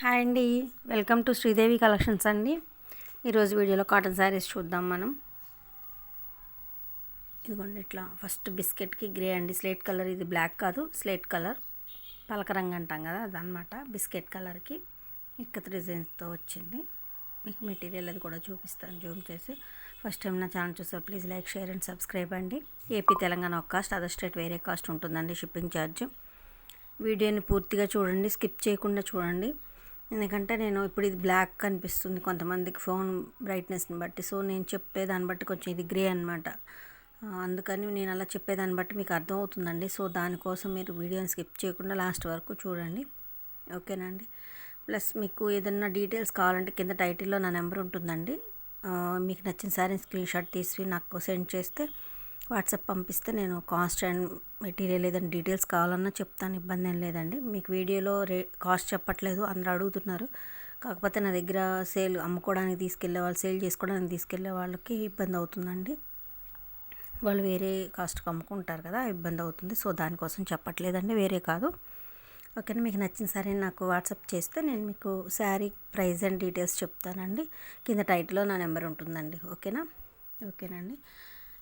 Hi అండి. Welcome to Sridevi collections అండి. ఈరోజు వీడియోలో కాటన్ శారీస్ చూద్దాం మనం. ఇదిగోండి ఇట్లా ఫస్ట్ బిస్కెట్కి గ్రే అండి. స్లేట్ కలర్ ఇది బ్లాక్ కాదు స్లేట్ కలర్. పలకరంగు అంటాం కదా అదనమాట బిస్కెట్ కలర్కి ఇక్కత డిజైన్స్తో వచ్చింది. మీకు మెటీరియల్ అది కూడా చూపిస్తాను జూమ్ చేసి. ఫస్ట్ టైం నా ఛానల్ చూసారు please like share and subscribe అండి. ఏపీ తెలంగాణ ఒక కాస్ట్ అదర్ స్టేట్ వేరే కాస్ట్ ఉంటుందండి షిప్పింగ్ ఛార్జ్. వీడియోని పూర్తిగా చూడండి స్కిప్ చేయకుండా చూడండి. ఎందుకంటే నేను ఇప్పుడు ఇది బ్లాక్ కనిపిస్తుంది కొంతమందికి ఫోన్ బ్రైట్నెస్ని బట్టి. సో నేను చెప్పేదాన్ని బట్టి కొంచెం ఇది గ్రే అనమాట అందుకని నేను అలా చెప్పేదాన్ని బట్టి మీకు అర్థమవుతుందండి. సో దానికోసం మీరు వీడియోని స్కిప్ చేయకుండా లాస్ట్ వరకు చూడండి. ఓకేనండి? ప్లస్ మీకు ఏదన్నా డీటెయిల్స్ కావాలంటే కింద టైటిల్లో నా నెంబర్ ఉంటుందండి. మీకు నచ్చిన సారీ స్క్రీన్ షాట్ తీసి నాకు సెండ్ చేస్తే వాట్సాప్ పంపిస్తే నేను కాస్ట్ అండ్ మెటీరియల్ ఏదైనా డీటెయిల్స్ కావాలన్నా చెప్తాను ఇబ్బంది ఏం లేదండి. మీకు వీడియోలో రే కాస్ట్ చెప్పట్లేదు అందరూ అడుగుతున్నారు. కాకపోతే నా దగ్గర సేల్ అమ్ముకోవడానికి తీసుకెళ్ళే వాళ్ళు సేల్ చేసుకోవడానికి తీసుకెళ్ళే వాళ్ళకి ఇబ్బంది అవుతుందండి. వాళ్ళు వేరే కాస్ట్కి అమ్ముకుంటారు కదా ఇబ్బంది అవుతుంది. సో దానికోసం చెప్పట్లేదండి వేరే కాదు. ఓకేనా? మీకు నచ్చిన సరే నాకు వాట్సాప్ చేస్తే నేను మీకు శారీ ప్రైస్ అండ్ డీటెయిల్స్ చెప్తానండి. కింద టైట్లో నా నెంబర్ ఉంటుందండి. ఓకేనా? ఓకేనండి.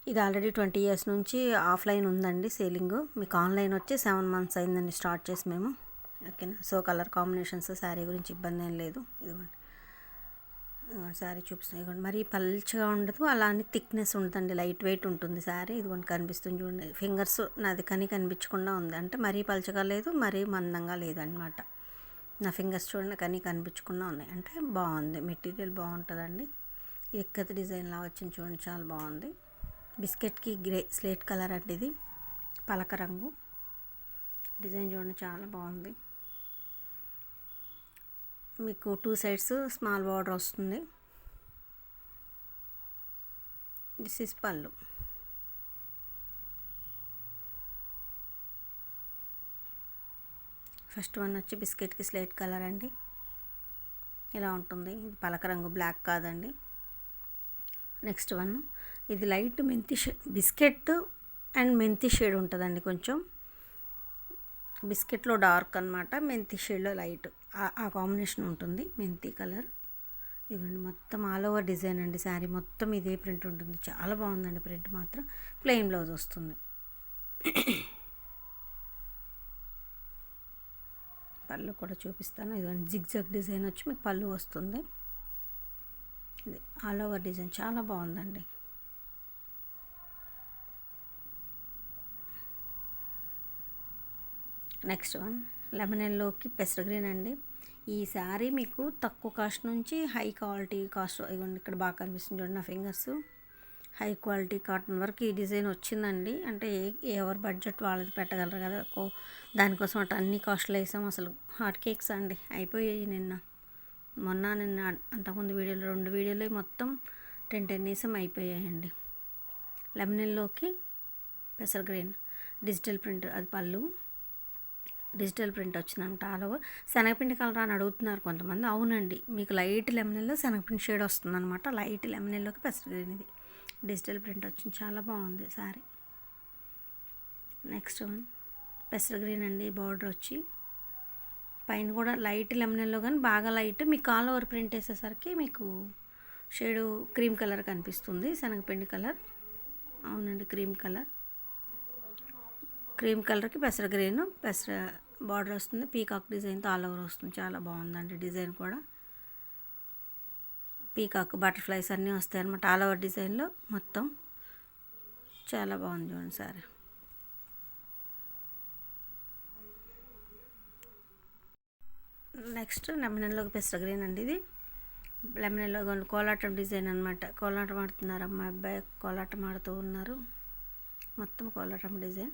ఇది ఆల్రెడీ ట్వంటీ ఇయర్స్ నుంచి ఆఫ్లైన్ ఉందండి సేలింగ్. మీకు ఆన్లైన్ వచ్చి సెవెన్ మంత్స్ అయిందండి స్టార్ట్ చేసి మేము. ఓకేనా? సో కలర్ కాంబినేషన్స్ శారీ గురించి ఇబ్బంది ఏం లేదు. ఇదిగోండి. ఇదిగోండి శారీ చూపిస్తాను ఇదిగోండి. మరీ పల్చగా ఉండదు అలా అని థిక్నెస్ ఉంటుందండి. లైట్ వెయిట్ ఉంటుంది శారీ. ఇదిగోండి కనిపిస్తుంది చూడండి. ఫింగర్స్ నాది కని కనిపించకుండా ఉంది. అంటే మరీ పల్చగా లేదు మరీ మందంగా లేదనమాట నా ఫింగర్స్ చూడండి కని కనిపించకుండా ఉన్నాయి. అంటే బాగుంది. మెటీరియల్ బాగుంటుందండి. ఎక్కత డిజైన్లా వచ్చింది చూడండి చాలా బాగుంది. బిస్కెట్కి గ్రే స్లేట్ కలర్ అండి ఇది. పలక రంగు. డిజైన్ చూడండి చాలా బాగుంది. మీకు టూ సైడ్స్ స్మాల్ బార్డర్ వస్తుంది. దిస్ ఇస్ పళ్ళు. ఫస్ట్ వన్ వచ్చి బిస్కెట్కి స్లేట్ కలర్ అండి. ఇలా ఉంటుంది. ఇది పలక రంగు బ్లాక్ కాదండి. నెక్స్ట్ వన్ ఇది లైట్ మెంతి షే బిస్కెట్ అండ్ మెంతి షేడ్ ఉంటుందండి కొంచెం. బిస్కెట్లో డార్క్ అనమాట మెంతి షేడ్లో లైట్. ఆ కాంబినేషన్ ఉంటుంది మెంతి కలర్. ఇవ్వండి మొత్తం ఆల్ ఓవర్ డిజైన్ అండి శారీ. మొత్తం ఇదే ప్రింట్ ఉంటుంది. చాలా బాగుందండి ప్రింట్ మాత్రం. ప్లెయిన్ బ్లౌజ్ వస్తుంది. పళ్ళు కూడా చూపిస్తాను. ఇదిగోండి జిగ్జాగ్ డిజైన్ వచ్చి మీకు పళ్ళు వస్తుంది. ఇది ఆల్ ఓవర్ డిజైన్. చాలా బాగుందండి. Next one. లెమన్ ఎల్లోకి పెసర గ్రీన్ అండి ఈ శారీ మీకు తక్కువ కాస్ట్ నుంచి హై క్వాలిటీ కాస్ట్ ఇవ్వండి. ఇక్కడ బాగా కనిపిస్తుంది చూడండి నా ఫింగర్స్. హై క్వాలిటీ కాటన్ వరకు ఈ డిజైన్ వచ్చిందండి. అంటే ఏ ఎవరి బడ్జెట్ వాళ్ళది పెట్టగలరు కదా. దానికోసం అటు అన్ని కాస్ట్లు వేసాం. అసలు హాట్ కేక్స్ అండి. అయిపోయాయి నిన్న. మొన్న నిన్న అంతకుముందు వీడియోలో రెండు వీడియోలు మొత్తం టెన్ టెన్ వేసాం అయిపోయాయండి. లెమనెల్లోకి పెసర్ గ్రీన్ డిజిటల్ ప్రింట్ అది పళ్ళు. డిజిటల్ ప్రింట్ వచ్చిందనమాట ఆల్ ఓవర్ శనగపిండి కలర్ అని అడుగుతున్నారు కొంతమంది. అవునండి మీకు లైట్ లెమనెల్లో శనగపిండి షేడ్ వస్తుందన్నమాట. లైట్ లెమనెల్లోకి పెసర్ గ్రీన్ ఇది డిజిటల్ ప్రింట్ వచ్చింది. చాలా బాగుంది సారీ. Next one. పెసర్ గ్రీన్ అండి బార్డర్ వచ్చి. పైన కూడా లైట్ లెమనెల్లో కానీ బాగా లైట్. మీకు ఆల్ ఓవర్ ప్రింట్ వేసేసరికి మీకు షేడు క్రీమ్ కలర్ కనిపిస్తుంది శనగపిండి కలర్. అవునండి క్రీమ్ కలర్. క్రీమ్ కలర్కి పెసర గ్రీన్ పెసర బార్డర్ వస్తుంది. పీకాక్ డిజైన్తో ఆల్ ఓవర్ వస్తుంది. చాలా బాగుందండి డిజైన్ కూడా. పీకాక్ బటర్ఫ్లైస్ అన్నీ వస్తాయి అనమాట ఆల్ ఓవర్ డిజైన్లో మొత్తం. చాలా బాగుంది చూడండి సారీ. నెక్స్ట్ లెమనెల్లోకి పెసర గ్రీన్ అండి ఇది. లెమనెల్లో కోలాటం డిజైన్ అనమాట కోలాటం ఆడుతున్నారు అమ్మాయి అబ్బాయి. కోలాటం ఆడుతూ ఉన్నారు. మొత్తం కోలాటం డిజైన్.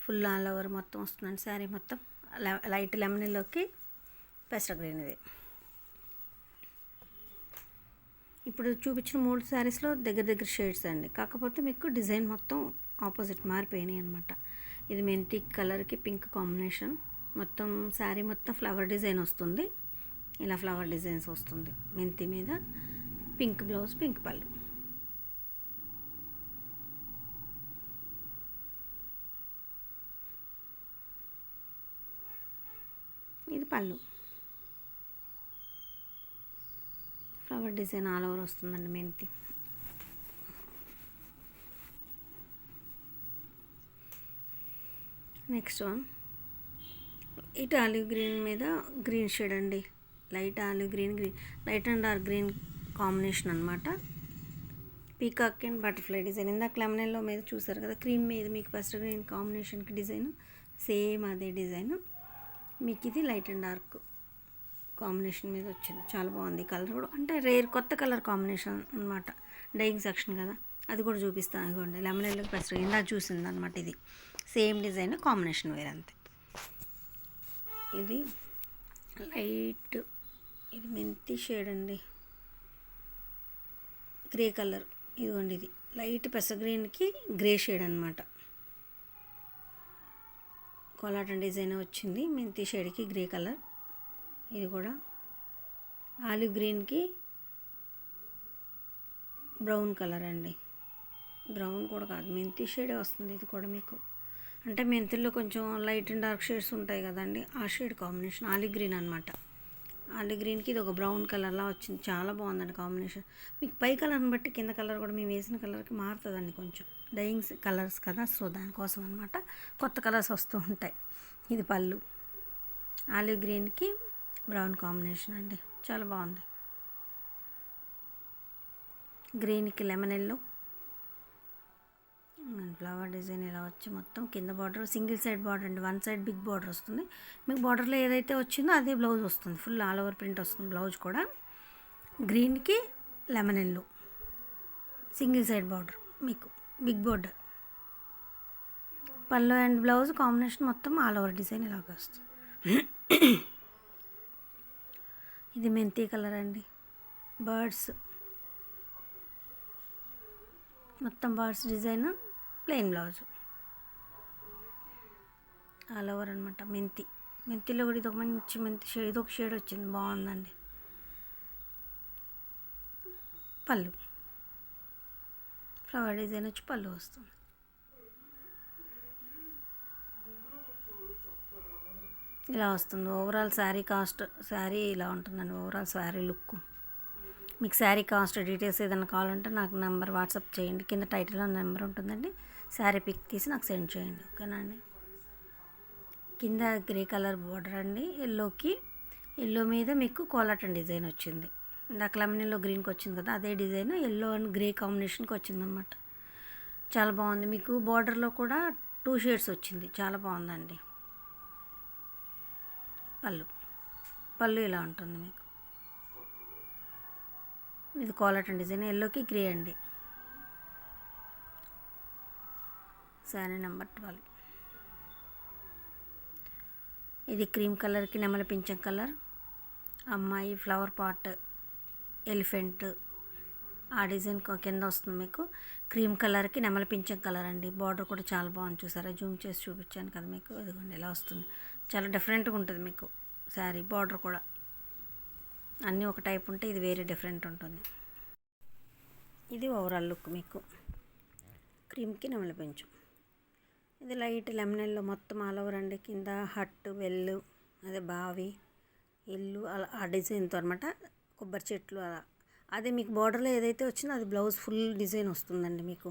ఫుల్ ఆల్ ఓవర్ మొత్తం వస్తుందండి. శారీ మొత్తం. లైట్ లెమన్లోకి పెసర గ్రీన్ ఇది ఇప్పుడు చూపించిన మూడు శారీస్లో దగ్గర దగ్గర షేడ్స్ అండి. కాకపోతే మీకు డిజైన్ మొత్తం ఆపోజిట్ మారిపోయినాయి అనమాట ఇది మెంతి కలర్కి పింక్ కాంబినేషన్ మొత్తం శారీ మొత్తం ఫ్లవర్ డిజైన్ వస్తుంది. ఇలా ఫ్లవర్ డిజైన్స్ వస్తుంది. మెంతి మీద పింక్ బ్లౌజ్ పింక్ పళ్ళు ఇది పళ్ళు ఫ్లవర్ డిజైన్ ఆల్ ఓవర్ వస్తుందండి మెంతి next one it olive green మీద గ్రీన్ షేడ్ అండి. Light olive green green light and dark green combination అనమాట పీకాక్ అండ్ బటర్ఫ్లై డిజైన్ ఇందాక లెమనెల్లో మీద చూసారు కదా క్రీమ్ మీద మీకు ఫస్ట్ గ్రీన్ కాంబినేషన్కి డిజైన్ సేమ్ అదే డిజైన్ మీకు ఇది లైట్ అండ్ డార్క్ కాంబినేషన్ మీద వచ్చింది. చాలా బాగుంది కలర్ కూడా. అంటే రేర్ కొత్త కలర్ కాంబినేషన్ అనమాట డైయింగ్ సెక్షన్ కదా. అది కూడా చూపిస్తాను. ఇదిగోండి లెమన్ ఎల్లో ఫస్ట్ ఇందా చూసింది అనమాట ఇది. సేమ్ డిజైన్ కాంబినేషన్ వేరే అంతే. ఇది లైట్ ఇది మెంతి షేడ్ అండి. Grey colour. ఇదిగోండి ఇది. లైట్ పెస గ్రీన్కి గ్రే షేడ్ అనమాట కోలాటం డిజైన్ వచ్చింది. మెంతి షేడ్కి గ్రే కలర్. ఇది కూడా ఆలివ్ గ్రీన్కి బ్రౌన్ కలర్ అండి. బ్రౌన్ కూడా కాదు మెంతి షేడే వస్తుంది ఇది కూడా మీకు. అంటే మెంతిలో కొంచెం లైట్ అండ్ డార్క్ షేడ్స్ ఉంటాయి కదండి ఆ షేడ్ కాంబినేషన్ ఆలివ్ గ్రీన్ అనమాట ఆలివ్ గ్రీన్కి ఇది ఒక బ్రౌన్ కలర్లా వచ్చింది. చాలా బాగుందండి కాంబినేషన్. మీకు పై కలర్ని బట్టి కింద కలర్ కూడా మేము వేసిన కలర్కి మారుతుందండి కొంచెం. డైయింగ్స్ కలర్స్ కదా సో దానికోసం అనమాట కొత్త కలర్స్ వస్తూ ఉంటాయి. ఇది పళ్ళు. ఆలివ్ గ్రీన్కి బ్రౌన్ కాంబినేషన్ అండి. చాలా బాగుంది. గ్రీన్కి లెమన్ ఎల్లో. ఫ్లవర్ డిజైన్ ఇలా వచ్చి మొత్తం కింద బార్డర్ సింగిల్ సైడ్ బార్డర్ అండి. వన్ సైడ్ బిగ్ బార్డర్ వస్తుంది. మీకు బార్డర్లో ఏదైతే వచ్చిందో అదే బ్లౌజ్ వస్తుంది. ఫుల్ ఆల్ ఓవర్ ప్రింట్ వస్తుంది బ్లౌజ్ కూడా. గ్రీన్కి lemon yellow. Single side border మీకు. బిగ్ బోర్డర్ పళ్ళు అండ్ బ్లౌజ్ కాంబినేషన్ మొత్తం ఆల్ ఓవర్ డిజైన్ ఇలాగ వస్తుంది. ఇది మెంతి కలర్ అండి. బర్డ్స్. మొత్తం birds design plain blouse. All over అనమాట మెంతి. మెంతిలో కూడా ఇది ఒక మంచి మెంతి షేడ్ ఇది ఒక షేడ్ వచ్చింది బాగుందండి. పళ్ళు. ఫ్లవర్ డిజైన్ వచ్చి పళ్ళు వస్తుంది. ఇలా వస్తుంది. ఓవరాల్ శారీ కాస్ట్ శారీ ఇలా ఉంటుందండి. Overall sari look. మీకు శారీ కాస్ట్ డీటెయిల్స్ ఏదైనా కావాలంటే నాకు నెంబర్ వాట్సాప్ చేయండి. కింద టైటిల్లో నెంబర్ ఉంటుందండి. శారీ పిక్ తీసి నాకు సెండ్ చేయండి. ఓకేనా అండి? కింద గ్రే కలర్ బార్డర్ అండి. ఎల్లోకి ఎల్లో మీద మీకు కోలాటం డిజైన్ వచ్చింది. ఇందాక లెమనెల్లో గ్రీన్కి వచ్చింది కదా అదే డిజైన్. ఎల్లో అండ్ గ్రే కాంబినేషన్కి వచ్చిందనమాట చాలా బాగుంది. మీకు బార్డర్లో కూడా టూ షేడ్స్ వచ్చింది. చాలా బాగుందండి. పళ్ళు. పళ్ళు ఇలా ఉంటుంది మీకు. ఇది కోలాటం డిజైన్. ఎల్లోకి గ్రే అండి. Sari number twelve. ఇది క్రీమ్ కలర్కి నెమల పింఛం కలర్. అమ్మాయి ఫ్లవర్ పాట్. ఎలిఫెంట్ ఆ డిజైన్ కింద వస్తుంది మీకు. క్రీమ్ కలర్కి నెమల పింఛం కలర్ అండి. బార్డర్ కూడా చాలా బాగుంది చూసారా? జూమ్ చేసి చూపించాను కదా మీకు. ఇదిగోండి ఇలా వస్తుంది. చాలా డిఫరెంట్గా ఉంటుంది మీకు శారీ బార్డర్ కూడా. అన్నీ ఒక టైప్ ఉంటే ఇది వేరే డిఫరెంట్ ఉంటుంది. ఇది ఓవరాల్ లుక్ మీకు. క్రీమ్కి నెమల పింఛం ఇది లైట్ లెమనెల్లో మొత్తం ఆల్ ఓవర్ అండి. కింద హట్ వెల్లు అదే బావి ఇల్లు అలా ఆ డిజైన్తో అనమాట కొబ్బరి చెట్లు అలా. అదే మీకు బార్డర్లో ఏదైతే వచ్చిందో అది బ్లౌజ్ ఫుల్ డిజైన్ వస్తుందండి మీకు.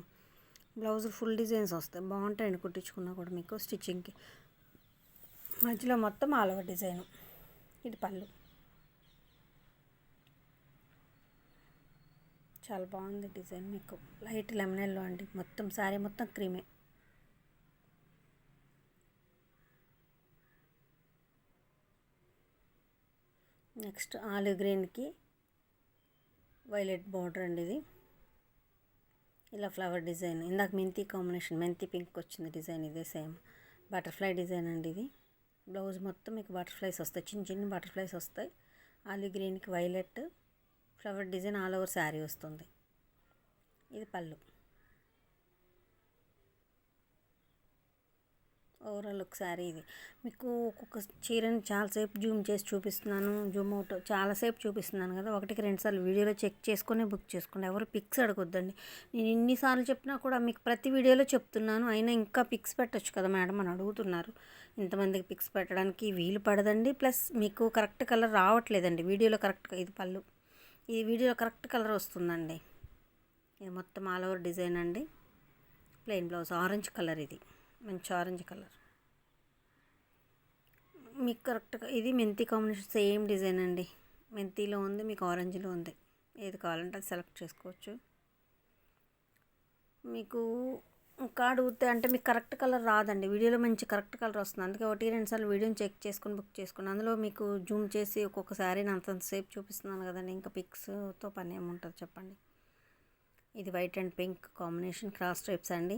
బ్లౌజ్ ఫుల్ డిజైన్స్ వస్తాయి. బాగుంటాయండి కుట్టించుకున్నా కూడా మీకు స్టిచ్చింగ్కి. మధ్యలో మొత్తం ఆలవ డిజైను డిజైన్. ఇది పళ్ళు. చాలా బాగుంది డిజైన్ మీకు. లైట్ లెమన్ ఎల్లో అండి. మొత్తం శారీ మొత్తం క్రీమే. నెక్స్ట్ ఆలివ్ గ్రీన్కి వైలెట్ బార్డర్ అండి ఇది. ఇలా ఫ్లవర్ డిజైన్. ఇందాక మెంతి కాంబినేషన్ మెంతి పింక్ వచ్చింది డిజైన్ ఇదే సేమ్. బటర్ఫ్లై డిజైన్ అండి ఇది. బ్లౌజ్ మొత్తం మీకు బటర్ఫ్లైస్ వస్తాయి. చిన్న చిన్న బటర్ఫ్లైస్ వస్తాయి. ఆలివ్ గ్రీన్కి violet flower design all over sari వస్తుంది. ఇది పళ్ళు. ఓవరాల్ ఒకసారి ఇది. మీకు ఒక్కొక్క చీరని చాలాసేపు జూమ్ చేసి చూపిస్తున్నాను. జూమ్ అవుట్ చాలాసేపు చూపిస్తున్నాను కదా. ఒకటికి రెండుసార్లు వీడియోలో చెక్ చేసుకునే బుక్ చేసుకోండి ఎవరు పిక్స్ అడగొద్దండి. నేను ఎన్నిసార్లు చెప్పినా కూడా మీకు ప్రతి వీడియోలో చెప్తున్నాను. అయినా ఇంకా పిక్స్ పెట్టచ్చు కదా మేడం అని అడుగుతున్నారు. ఇంతమందికి పిక్స్ పెట్టడానికి వీలు పడదండి. ప్లస్ మీకు కరెక్ట్ కలర్ రావట్లేదండి. వీడియోలో కరెక్ట్గా ఇది పళ్ళు. ఈ వీడియోలో కరెక్ట్ కలర్ వస్తుందండి. ఇది మొత్తం ఆల్ ఓవర్ డిజైన్ అండి. ప్లెయిన్ బ్లౌజ్ ఆరెంజ్ కలర్ ఇది. మంచి ఆరెంజ్ కలర్ మీకు కరెక్ట్గా ఇది మెంతి కాంబినేషన్ సేమ్ డిజైన్ అండి. మెంతిలో ఉంది మీకు ఆరెంజ్లో ఉంది. ఏది కావాలంటే అది సెలెక్ట్ చేసుకోవచ్చు. మీకు ఇంకా అడిగితే అంటే మీకు కరెక్ట్ కలర్ రాదండి. వీడియోలో మంచి కరెక్ట్ కలర్ వస్తుంది. అందుకే ఒకటి రెండు సార్లు వీడియోని చెక్ చేసుకొని బుక్ చేసుకుని అందులో మీకు జూమ్ చేసి ఒక్కొక్కసారి అంతంతసేపు చూపిస్తున్నాను కదండి. ఇంకా పిక్స్తో పని ఏముంటుంది చెప్పండి. ఇది white and pink combination cross stripes అండి.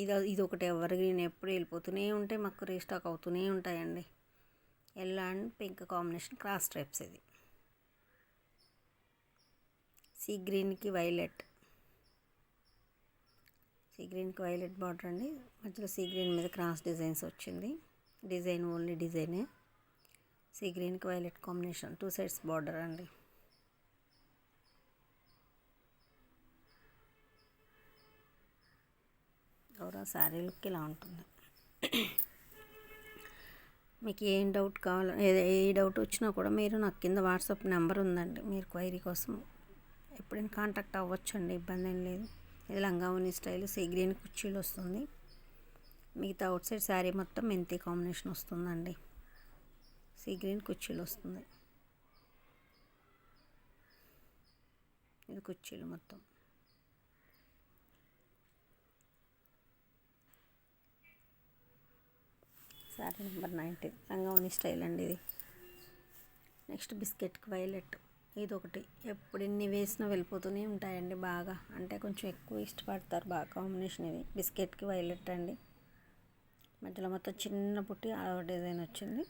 ఇది ఇది ఒకటి ఎవరి గ్రీన్ ఎప్పుడు వెళ్ళిపోతూనే ఉంటే మాకు రీస్టాక్ అవుతూనే ఉంటాయండి. Yellow and pink combination cross stripes ఇది. సీ గ్రీన్కి వైలెట్. సీ గ్రీన్కి వైలెట్ బార్డర్ అండి. మధ్యలో సీ గ్రీన్ మీద క్రాస్ డిజైన్స్ వచ్చింది. డిజైన్ ఓన్లీ డిజైనే. సీ గ్రీన్కి violet combination two sides border అండి. ఎవరో శారీ లుక్ ఇలా ఉంటుంది. మీకు ఏం డౌట్ కావాలో ఏ డౌట్ వచ్చినా కూడా మీరు నాకు కింద వాట్సాప్ నెంబర్ ఉందండి. మీరు క్వైరీ కోసం ఎప్పుడైనా కాంటాక్ట్ అవ్వచ్చు అండి ఇబ్బంది ఏం లేదు. ఇది లంగావని స్టైల్ సీ గ్రీన్ కుర్చీలు వస్తుంది. మిగతా అవుట్ సైడ్ శారీ మొత్తం మెంతి కాంబినేషన్ వస్తుందండి. సీ గ్రీన్ కుర్చీలు వస్తుంది. ఇది కుర్చీలు మొత్తం. శారీ నెంబర్ నైన్టీన్ రంగవని స్టైల్ అండి ఇది. నెక్స్ట్ బిస్కెట్కి వైలెట్. ఇది ఒకటి. ఎప్పుడు ఎన్ని వేసినా వెళ్ళిపోతూనే ఉంటాయండి బాగా. అంటే కొంచెం ఎక్కువ ఇష్టపడతారు. బాగా కాంబినేషన్ ఇది. బిస్కెట్కి వైలెట్ అండి. మధ్యలో మొత్తం చిన్న పుట్టి ఆడవ డిజైన్ వచ్చింది.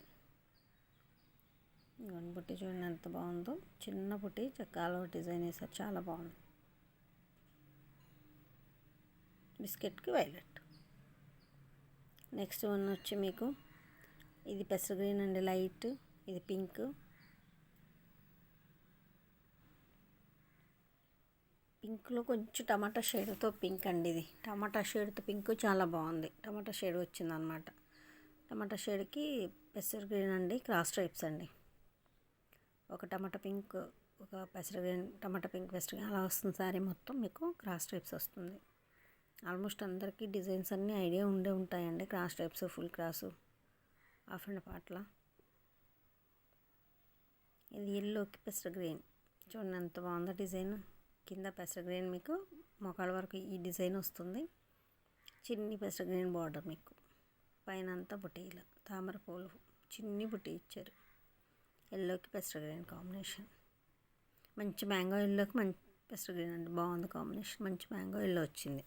ఇవన్నీ పుట్టి చూడండి ఎంత బాగుందో. చిన్న పుట్టి చక్క ఆలవ డిజైన్ వేసారు చాలా బాగుంది. బిస్కెట్కి వైలెట్. నెక్స్ట్ వన్ వచ్చి మీకు ఇది పెసర గ్రీన్ అండి లైట్ ఇది పింక్. పింక్లో కొంచెం టమాటా షేడ్తో పింక్ అండి ఇది. టమాటా షేడ్తో పింక్ చాలా బాగుంది. టమాటా షేడ్ వచ్చింది అనమాట టమాటా షేడ్కి పెసర గ్రీన్ అండి క్రాస్ టైప్స్ అండి. ఒక టమాటా పింక్ ఒక పెసర గ్రీన్ టమాటా పింక్ పెసర గ్రీన్ అలా వస్తుంది సారీ మొత్తం మీకు క్రాస్ టైప్స్ వస్తుంది. ఆల్మోస్ట్ అందరికీ డిజైన్స్ అన్నీ ఐడియా ఉండే ఉంటాయండి. Cross stripes full cross half and పాట్ల. ఇది ఎల్లోకి పెసర గ్రీన్. చూడండి ఎంత బాగుందో డిజైన్. కింద పెసర గ్రీన్ మీకు మొక్కల వరకు ఈ డిజైన్ వస్తుంది. చిన్ని పెసర గ్రీన్ బార్డర్ మీకు. పైన అంతా బుటీలు తామర పూలు. చిన్ని బుటీ ఇచ్చారు. ఎల్లోకి పెసర గ్రీన్ కాంబినేషన్. మంచి మ్యాంగో ఎల్లోకి మంచి పెసర గ్రీన్ అండి. బాగుంది కాంబినేషన్. మంచి మ్యాంగో ఎల్లో వచ్చింది.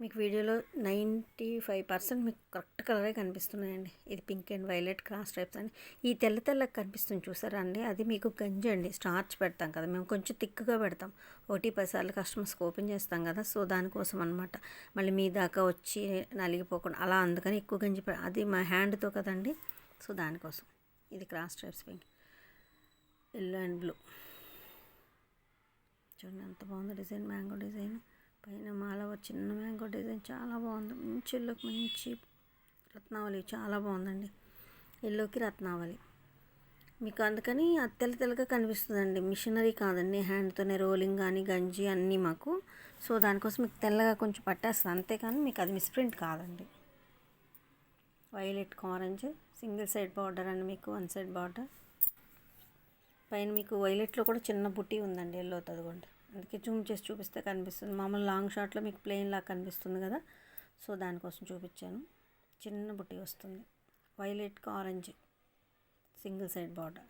మీకు వీడియోలో నైంటీ ఫైవ్ పర్సెంట్ మీకు కరెక్ట్ కలరే కనిపిస్తున్నాయండి. ఇది pink and violet cross stripes అని. ఈ తెల్ల తెల్లకి కనిపిస్తుంది చూసారా అండి అది మీకు గంజి అండి. స్టార్చ్ పెడతాం కదా. మేము కొంచెం థిక్గా పెడతాం. ఒకటి పదిసార్లు కస్టమర్స్ ఓపెన్ చేస్తాం కదా. సో దానికోసం అనమాట మళ్ళీ మీ దాకా వచ్చి నలిగిపోకుండా అలా అందుకని ఎక్కువ గంజి అది మా హ్యాండ్తో కదండి. సో దానికోసం. ఇది cross types pink. Yellow and blue. చూడండి ఎంత బాగుంది డిజైన్. Mango design. పైన మాల చిన్న మ్యాంగో డిజైన్ చాలా బాగుంది. మంచి ఎల్లోకి మంచి రత్నావళి. చాలా బాగుందండి. ఎల్లోకి రత్నావళి. మీకు అందుకని అత్తెల తెల్లగా కనిపిస్తుందండి. మిషనరీ కాదండి. హ్యాండ్తోనే రోలింగ్ కానీ గంజి అన్నీ మాకు. సో దానికోసం మీకు తెల్లగా కొంచెం పట్టేస్తుంది. అంతేకాని మీకు అది మిస్ప్రింట్ కాదండి. Violet orange single side border అండి మీకు వన్ సైడ్ బార్డర్. పైన మీకు వైలెట్లో కూడా చిన్న బుట్టి ఉందండి ఎల్లో తదుకోండి అందుకే జూమ్ చేసి చూపిస్తే కనిపిస్తుంది. మామూలు లాంగ్ షాట్లో మీకు ప్లెయిన్ లాగా కనిపిస్తుంది కదా. సో దానికోసం చూపించాను. చిన్న బుట్టి వస్తుంది. వైలెట్కి ఆరెంజ్ సింగిల్ సైడ్ బార్డర్.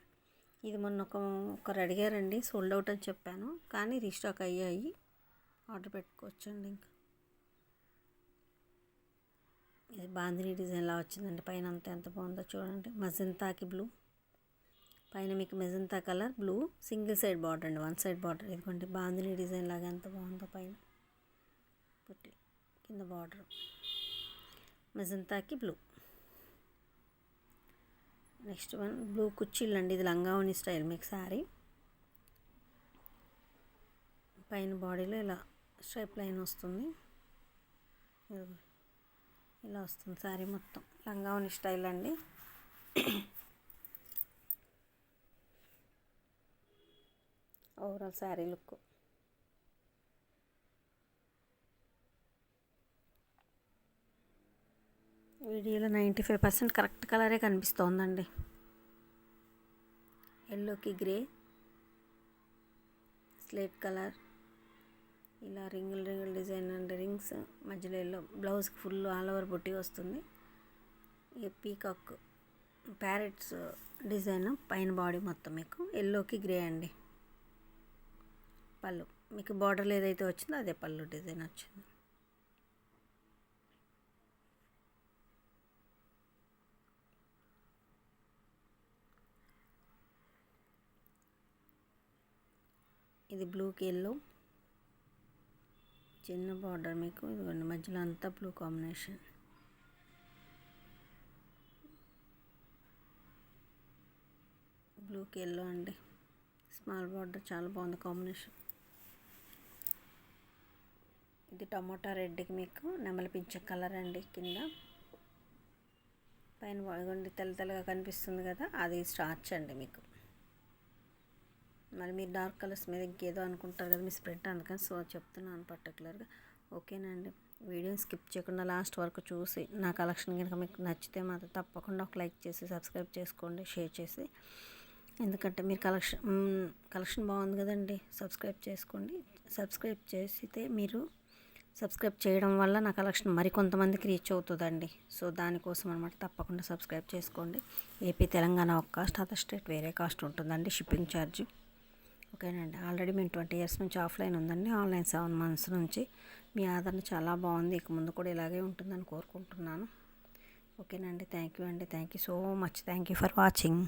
ఇది మొన్న ఒక ఒకరు అడిగారండి. సోల్డ్ అవుట్ అని చెప్పాను. కానీ రీస్టాక్ అయ్యాయి. ఆర్డర్ పెట్టుకోవచ్చండి ఇంకా. ఇది బాందిని డిజైన్లా వచ్చిందండి. పైన అంత ఎంత బాగుందో చూడండి. మజంతాకి బ్లూ. పైన మీకు magenta colour blue single side border అండి. One side border. ఇదిగోండి బాందిని డిజైన్ లాగా ఎంత బాగుందో పైన. పుట్టి కింద బార్డర్. మెజంతాకి బ్లూ. నెక్స్ట్ వన్ బ్లూ కుర్చీలు అండి. ఇది లంగావని స్టైల్ మీకు శారీ. పైన బాడీలో ఇలా స్ట్రైప్ లైన్ వస్తుంది. ఇలా వస్తుంది శారీ మొత్తం. లంగావని స్టైల్ అండి. Overall sari look. వీడియోలో నైంటీ ఫైవ్ పర్సెంట్ కరెక్ట్ కలరే కనిపిస్తోందండి. ఎల్లోకి గ్రే స్లేట్ కలర్ ఇలా రింగుల్ రింగులు డిజైన్ అండ్ రింగ్స్ మధ్యలో ఎల్లో బ్లౌజ్కి ఫుల్ ఆల్ ఓవర్ బుట్టి వస్తుంది. ఇక పీకాక్ ప్యారెట్స్ డిజైన్ పైన బాడీ మొత్తం మీకు ఎల్లోకి గ్రే అండి. పళ్ళు. మీకు బార్డర్లు ఏదైతే వచ్చిందో అదే పళ్ళు డిజైన్ వచ్చింది. ఇది బ్లూకి ఎల్లో. చిన్న బార్డర్ మీకు. ఇదిగోండి మధ్యలో అంతా బ్లూ కాంబినేషన్. బ్లూకి ఎల్లో అండి. స్మాల్ బార్డర్ చాలా బాగుంది కాంబినేషన్. ఇది టమోటా రెడ్కి మీకు నెమలి కలర్ అండి కింద. పైన ఇదిగోండి తెల్ల తెల్లగా కనిపిస్తుంది కదా అది స్టార్చ్ అండి మీకు. మరి మీరు డార్క్ కలర్స్ మీద ఇంకేదో అనుకుంటారు కదా మీ స్ప్రెడ్ అందుకని సో చెప్తున్నాను పర్టికులర్గా. ఓకేనండి వీడియోని స్కిప్ చేయకుండా లాస్ట్ వరకు చూసి నా కలెక్షన్ కనుక మీకు నచ్చితే మాత్రం తప్పకుండా ఒక లైక్ చేసి సబ్స్క్రైబ్ చేసుకోండి షేర్ చేసి. ఎందుకంటే మీరు కలెక్షన్ కలెక్షన్ బాగుంది కదండి సబ్స్క్రైబ్ చేసుకోండి. సబ్స్క్రైబ్ చేసితే మీరు సబ్స్క్రైబ్ చేయడం వల్ల నా కలెక్షన్ మరికొంతమందికి రీచ్ అవుతుందండి. సో దానికోసం అనమాట తప్పకుండా సబ్స్క్రైబ్ చేసుకోండి. ఏపీ తెలంగాణ ఒక కాస్ట్ అదర్ స్టేట్ వేరే కాస్ట్ ఉంటుందండి షిప్పింగ్ ఛార్జ్. ఓకేనండి. ఆల్రెడీ మేము ట్వంటీ ఇయర్స్ నుంచి ఆఫ్లైన్ ఉందండి. ఆన్లైన్ సెవెన్ మంత్స్ నుంచి మీ ఆదరణ చాలా బాగుంది. ఇక ముందు కూడా ఇలాగే ఉంటుందని కోరుకుంటున్నాను. ఓకేనండి. థ్యాంక్ యూ అండి. Thank you so much. Thank you for watching.